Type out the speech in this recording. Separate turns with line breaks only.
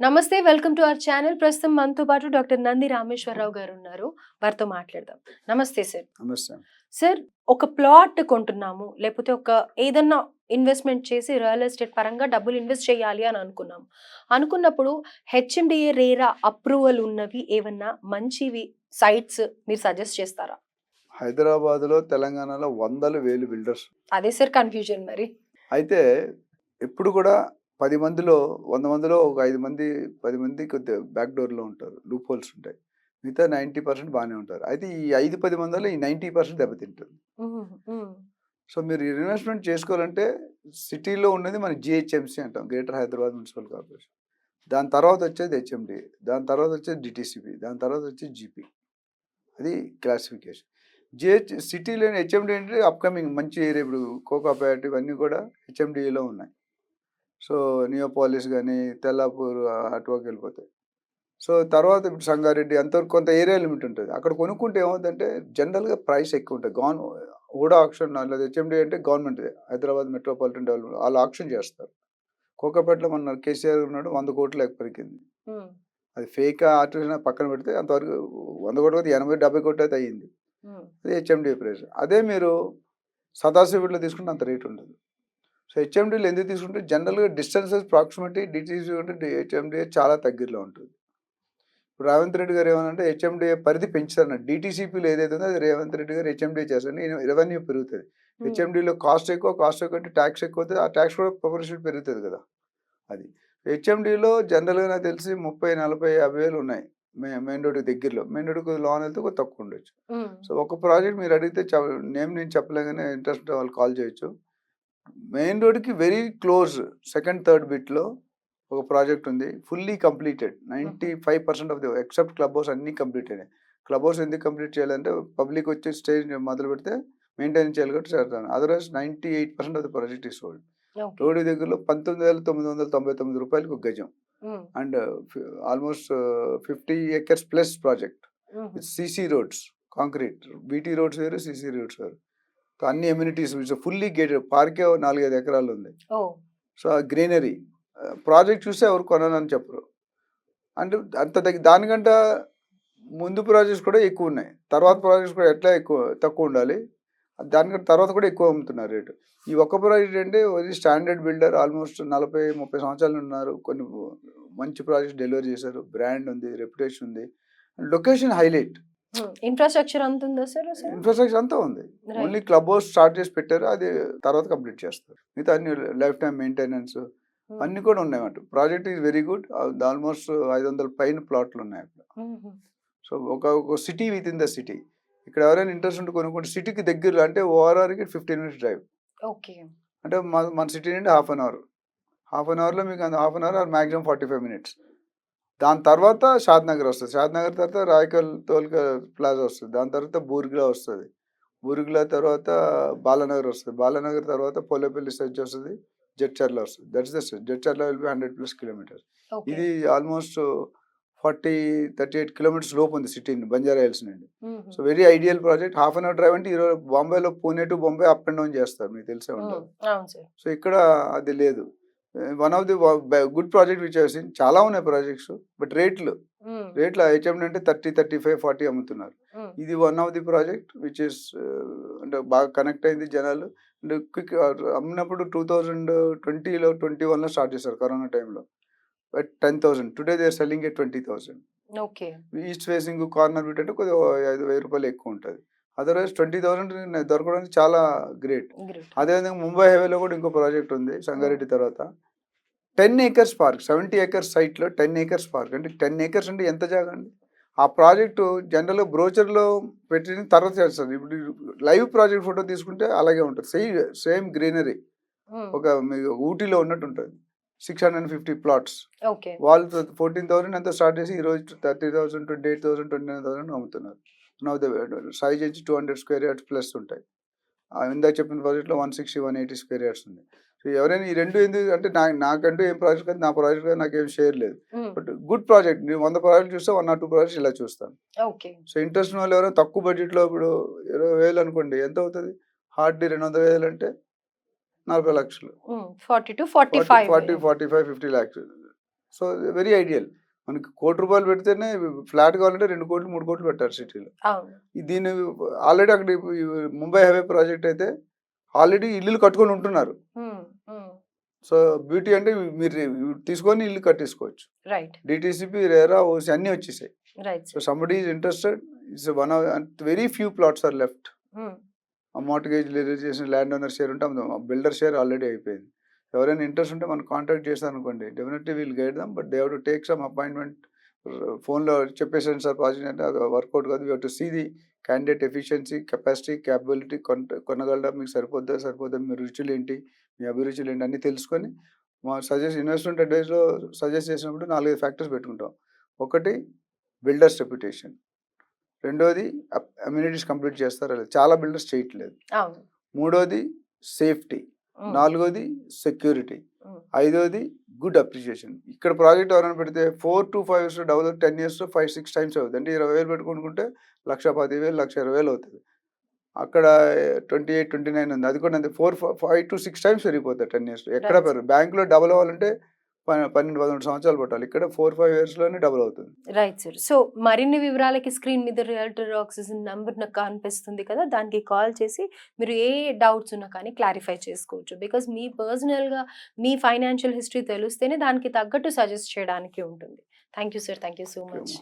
నమస్తే welcome to our channel. ప్రస్తుతం మనతో పాటు డాక్టర్ నంది రామేశ్వరరావు గారు ఉన్నారు. వారితో మాట్లాడదాం. నమస్తే సార్.
నమస్తే.
సార్ ఒక ప్లాట్ కొంటున్నాము. లేకపోతే ఒక ఏదన్నా ఇన్వెస్ట్మెంట్ చేసి రియల్ ఎస్టేట్ పరంగా డబ్బులు ఇన్వెస్ట్ చేయాలి అని అనుకున్నాము. అనుకున్నప్పుడు హెచ్ఎండిఏ రేరా అప్రూవల్ ఉన్నవి ఏమన్నా మంచివి సైట్స్ మీరు సజెస్ట్ చేస్తారా?
హైదరాబాద్లో తెలంగాణలో వందల వేలు బిల్డర్స్.
అదే సార్ కన్ఫ్యూజన్ మరి.
అయితే ఎప్పుడు కూడా పది మందిలో వంద మందిలో ఒక ఐదు మంది పది మంది కొద్దిగా బ్యాక్ డోర్లో ఉంటారు. లూప్ హోల్స్ ఉంటాయి. మిగతా నైంటీ పర్సెంట్ బాగానే ఉంటారు. అయితే ఈ ఐదు పది మందిలో ఈ నైంటీ పర్సెంట్ దెబ్బతింటుంది. సో మీరు ఇన్వెస్ట్మెంట్ చేసుకోవాలంటే సిటీలో ఉన్నది మన జిహెచ్ఎంసీ అంటాం. గ్రేటర్ హైదరాబాద్ మున్సిపల్ కార్పొరేషన్ దాని తర్వాత వచ్చేది హెచ్ఎండి దాని తర్వాత వచ్చేది డిటీసీపీ దాని తర్వాత వచ్చేది జీపీ అది క్లాసిఫికేషన్ జిహెచ్ సిటీలో హెచ్ఎండి అంటే అప్కమింగ్ మంచి ఏరియా ఇప్పుడు కోకాపేట ఇవన్నీ కూడా హెచ్ఎండిలో ఉన్నాయి. సో నియోపాలిస్ కానీ తెల్లాపూర్ అటువకి వెళ్ళిపోతాయి. సో తర్వాత ఇప్పుడు సంగారెడ్డి అంతవరకు కొంత ఏరియా లిమిట్ ఉంటుంది. అక్కడ కొనుక్కుంటే ఏమవుతుందంటే జనరల్గా ప్రైస్ ఎక్కువ ఉంటుంది. గవర్న హుడా ఆప్షన్ లేదా హెచ్ఎండి అంటే గవర్నమెంట్ హైదరాబాద్ మెట్రోపాలిటన్ డెవలప్మెంట్ వాళ్ళు ఆప్షన్ చేస్తారు. కోకాపేటలో మన కేసీఆర్ ఉన్నాడు వంద కోట్లు
ఉమ్,
అది ఫేక్ ఆర్టిఫిషియల్ పక్కన పెడితే అంతవరకు వంద కోట్లు ఎనభై డెబ్బై కోట్లు అయితే అయ్యింది అది హెచ్ఎండి ప్రైస్. అదే మీరు సదాశివుడిలో తీసుకుంటే అంత రేట్ ఉండదు. సో హెచ్ఎండీలు ఎందుకు తీసుకుంటే జనరల్గా డిస్టెన్సెస్ ప్రాక్సిమిటీ డిటీసీ ఉంటే హెచ్ఎండిఏ చాలా దగ్గరలో ఉంటుంది. ఇప్పుడు రేవంత్ రెడ్డి గారు ఏమనంటే హెచ్ఎండిఏ పరిధి పెంచుతారన్న డిటీసీపీలో ఏదైతే ఉందో అది రేవంత్ రెడ్డి గారు హెచ్ఎండిఏ చేస్తారు. రెవెన్యూ పెరుగుతుంది. హెచ్ఎండిలో కాస్ట్ ఎక్కువ కాస్ట్ ఎక్కువ అంటే ట్యాక్స్ ఎక్కువ అవుతుంది. ఆ ట్యాక్స్ కూడా ప్రొపోర్షన్ పెరుగుతుంది కదా అది. హెచ్ఎండిలో జనరల్గా నాకు తెలిసి ముప్పై నలభై యాభై వేలు ఉన్నాయి. మే మెయిన్ రోడ్కి దగ్గరలో. మెయిన్ రోడ్కి లోన్ వెళ్తే తక్కువ ఉండొచ్చు. సో ఒక ప్రాజెక్ట్ మీరు అడిగితే నేమ్ నేను చెప్పలేగానే ఇంట్రెస్ట్ వాళ్ళు కాల్ చేయొచ్చు. మెయిన్ రోడ్కి వెరీ క్లోజ్ సెకండ్ థర్డ్ బిట్లో ఒక ప్రాజెక్ట్ ఉంది. Fully completed. Ninety five percent of the except club house అన్నీ కంప్లీట్ అయినాయి. క్లబ్ హౌస్ ఎందుకు కంప్లీట్ చేయాలంటే పబ్లిక్ వచ్చి స్టేజ్ మొదలు పెడితే మెయింటైన్ చేయాలి కాబట్టి చేస్తాను. Otherwise ninety eight percent of the project is sold. Road దగ్గరలో పంతొమ్మిది వేల తొమ్మిది వందల తొంభై తొమ్మిది రూపాయలకు ఒక గజం. And almost fifty acres plus project. CC roads concrete. BT roads వేరు సిసి రోడ్స్ వేరు. అన్ని ఎమ్యూనిటీస్ ఫుల్లీ గేటెడ్ పార్కే నాలుగైదు ఎకరాలు ఉంది. సో ఆ గ్రీనరీ ప్రాజెక్ట్ చూస్తే ఎవరు కొనని చెప్పరు. అంటే అంత దగ్గర దానికంటే ముందు ప్రాజెక్ట్స్ కూడా ఎక్కువ ఉన్నాయి. తర్వాత ప్రాజెక్ట్స్ కూడా ఎట్లా ఎక్కువ తక్కువ ఉండాలి. దానికంటే తర్వాత కూడా ఎక్కువ అమ్ముతున్నారు రేటు. ఈ ఒక్క ప్రాజెక్ట్ అంటే ఇది స్టాండర్డ్ బిల్డర్ ఆల్మోస్ట్ నలభై ముప్పై సంవత్సరాలు ఉన్నారు. కొన్ని మంచి ప్రాజెక్ట్స్ డెలివరీ చేశారు. బ్రాండ్ ఉంది రెప్యుటేషన్ ఉంది. లొకేషన్ హైలైట్
ఇన్ఫ్రాస్ట్రక్చర్ అంత ఉందా సార్
ఇన్ఫ్రాస్ట్రక్చర్ అంతా ఉంది. ఓన్లీ క్లబ్ హౌస్ స్టార్ట్ చేసి పెట్టారు అది తర్వాత కంప్లీట్ చేస్తారు. మిగతా అన్ని లైఫ్ టైం మెయింటెనెన్స్ అన్ని కూడా ఉన్నాయి అన్నమాట project is very good almost ఐదు వందల పైన ప్లాట్లు ఉన్నాయి అక్కడ. సో ఒక ఒక city with in the city ఇక్కడ ఎవరైనా ఇంట్రెస్ట్ ఉంటే కొనుక్కుంటే సిటీకి దగ్గరలో అంటే ఓఆర్ఆర్కి ఫిఫ్టీన్ మినిట్స్ డ్రైవ్
ఓకే.
అంటే మన సిటీ నుండి half an hour half an అవర్లో మీకు half an hour maximum forty five minutes దాని తర్వాత షాద్ నగర్ వస్తుంది. షాద్ నగర్ తర్వాత రాయకల్ తోల్క ప్లాజా వస్తుంది. దాని తర్వాత బూర్గిలా వస్తుంది. బూర్గిలా తర్వాత బాలానగర్ వస్తుంది. బాలానగర్ తర్వాత పోలేపల్లి సర్చ్ వస్తుంది. జడ్చర్ల వస్తుంది. That's the Jadcherla will be hundred plus kilometres. ఇది almost forty thirty eight kilometres లోపు ఉంది సిటీని బంజారా హిల్స్ నుండి. So very ideal project. Half an hour drive అంటే ఈరోజు బాంబేలో Pune to Bombay up and down చేస్తారు. మీకు తెలిసే ఉంటుంది. సో ఇక్కడ అది లేదు. One of the good project which seen. చాలా ఉన్నాయి ప్రాజెక్ట్స్ బట్ రేట్లు. రేట్లు హెచ్ఎం అంటే థర్టీ థర్టీ ఫైవ్ ఫార్టీ అమ్ముతున్నారు. ఇది one of the project which is అంటే బాగా కనెక్ట్ అయింది జనాలు. అండ్ క్విక్ అమ్మినప్పుడు టూ థౌజండ్ ట్వంటీలో ట్వంటీ వన్లో స్టార్ట్ చేశారు కరోనా టైంలో. But ten thousand today they selling a twenty thousand east facing corner bit అంటే కొద్దిగా ఐదు వెయ్యి రూపాయలు ఎక్కువ ఉంటుంది. అదర్వైజ్ ట్వంటీ థౌసండ్ దొరకడం చాలా గ్రేట్ అదేవిధంగా ముంబై హైవేలో కూడా ఇంకో ప్రాజెక్ట్ ఉంది సంగారెడ్డి తర్వాత. Ten acres park seventy acres సైట్లో టెన్ ఏకర్స్ పార్క్ అంటే టెన్ ఏకర్స్ అంటే ఎంత జాగా అండి? ఆ ప్రాజెక్టు జనరల్గా బ్రోచర్లో పెట్టిన తర్వాత చేస్తారు ఇప్పుడు లైవ్ ప్రాజెక్ట్ ఫోటో తీసుకుంటే అలాగే ఉంటుంది. సేమ్ సేమ్ గ్రీనరీ ఒక ఊటీలో ఉన్నట్టు ఉంటుంది. సిక్స్ హండ్రెడ్ ఫిఫ్టీ ప్లాట్స్ వాళ్ళు ఫోర్టీన్ థౌసండ్ అంతా స్టార్ట్ చేసి ఈరోజు thirty thousand twenty eight thousand twenty nine thousand అమ్ముతున్నారు. నవ్ ద సైజ్ వచ్చి two hundred square yards plus ఉంటాయి. ఆ ఇందాక చెప్పిన ప్రాజెక్ట్లో one sixty one eighty square yards ఉంది. సో ఎవరైనా ఈ రెండు ఎందుకు అంటే నా నాకంటూ ఏం ప్రాజెక్ట్ కాదు నా ప్రాజెక్ట్ కాదు నాకేం షేర్ లేదు. బట్ గుడ్ ప్రాజెక్ట్ నేను వంద ప్రాజెక్ట్ చూస్తే వన్ ఆర్ టూ ప్రాజెక్ట్స్ ఇలా చూస్తాను. సో ఇంట్రెస్ట్ వాళ్ళు ఎవరైనా తక్కువ బడ్జెట్లో ఇప్పుడు ఇరవై వేలు అనుకోండి ఎంత అవుతుంది? హార్డ్లీ రెండు వందల వేలు అంటే నలభై లక్షలు.
Forty to forty five
forty forty five fifty lakhs so very ideal మనకి కోటి రూపాయలు పెడితేనే ఫ్లాట్ కావాలంటే రెండు కోట్లు మూడు కోట్లు పెట్టారు సిటీలో. దీని ఆల్రెడీ అక్కడ ముంబై హైవే ప్రాజెక్ట్ అయితే ఆల్రెడీ ఇల్లులు కట్టుకొని ఉంటున్నారు. సో బ్యూటీ అంటే మీరు తీసుకొని ఇల్లు కట్టేసుకోవచ్చు. డిటీసీపీ రేరా ఓసి అన్నీ వచ్చేసాయి. So somebody is interested it's one of very few plots are left mortgage చేసిన ల్యాండ్ ఓనర్ షేర్ ఉంటే బిల్డర్ షేర్ ఆల్రెడీ అయిపోయింది. ఎవరైనా ఇంట్రెస్ట్ ఉంటే మనం కాంటాక్ట్ చేస్తాను అనుకోండి definitely we'll guide them but they have to take some appointment ఫోన్లో చెప్పేసాను సార్ ప్రాజెక్ట్ అంటే అది వర్కౌట్ కాదు. We to see the candidate efficiency capacity capability కొన కొనగలరా మీకు సరిపోద్దా సరిపోద్దా మీ రుచులు ఏంటి మీ అభిరుచులు ఏంటి అన్నీ తెలుసుకొని మా సజెస్ట్ ఇన్వెస్ట్మెంట్ అడ్వైస్లో సజెస్ట్ చేసినప్పుడు నాలుగైదు ఫ్యాక్టర్స్ పెట్టుకుంటాం. ఒకటి బిల్డర్స్ రెప్యుటేషన్ రెండోది అమ్యూనిటీస్ కంప్లీట్ చేస్తారా లేదా చాలా బిల్డర్స్ చేయట్లేదు. మూడోది సేఫ్టీ. నాలుగోది సెక్యూరిటీ. ఐదోది గుడ్ అప్రిషియేషన్. ఇక్కడ ప్రాజెక్ట్ ఎవరైనా పెడితే four to five years develop ten years five six times అవుతుంది. అంటే ఇరవై వేలు పెట్టుకుంటే లక్ష పది వేలు లక్ష ఇరవై వేలు అవుతుంది. అక్కడ ట్వంటీ ఎయిట్ ట్వంటీ నైన్ ఉంది. అది కూడా అంతే. Four five to six times పెరిగిపోతుంది టెన్ ఇయర్స్. ఎక్కడ. పెరగదు. బ్యాంకులో డబుల్ అవ్వాలంటే పన్నెండు పదమూడు సంవత్సరాలు పట్టాలి. ఇక్కడ ఫోర్ ఫైవ్ ఇయర్స్లోనే డబుల్ అవుతుంది.
Right sir. సో మరిన్ని వివరాలకి స్క్రీన్ మీద రియల్టర్ ఆక్సిజన్ నంబర్ నాకు కనిపిస్తుంది కదా దానికి కాల్ చేసి మీరు ఏ డౌట్స్ ఉన్నా కానీ క్లారిఫై చేసుకోవచ్చు. బికాజ్ మీ పర్సనల్గా మీ ఫైనాన్షియల్ హిస్టరీ తెలిస్తేనే దానికి తగ్గట్టు సజెస్ట్ చేయడానికి ఉంటుంది. Thank you sir thank you so much.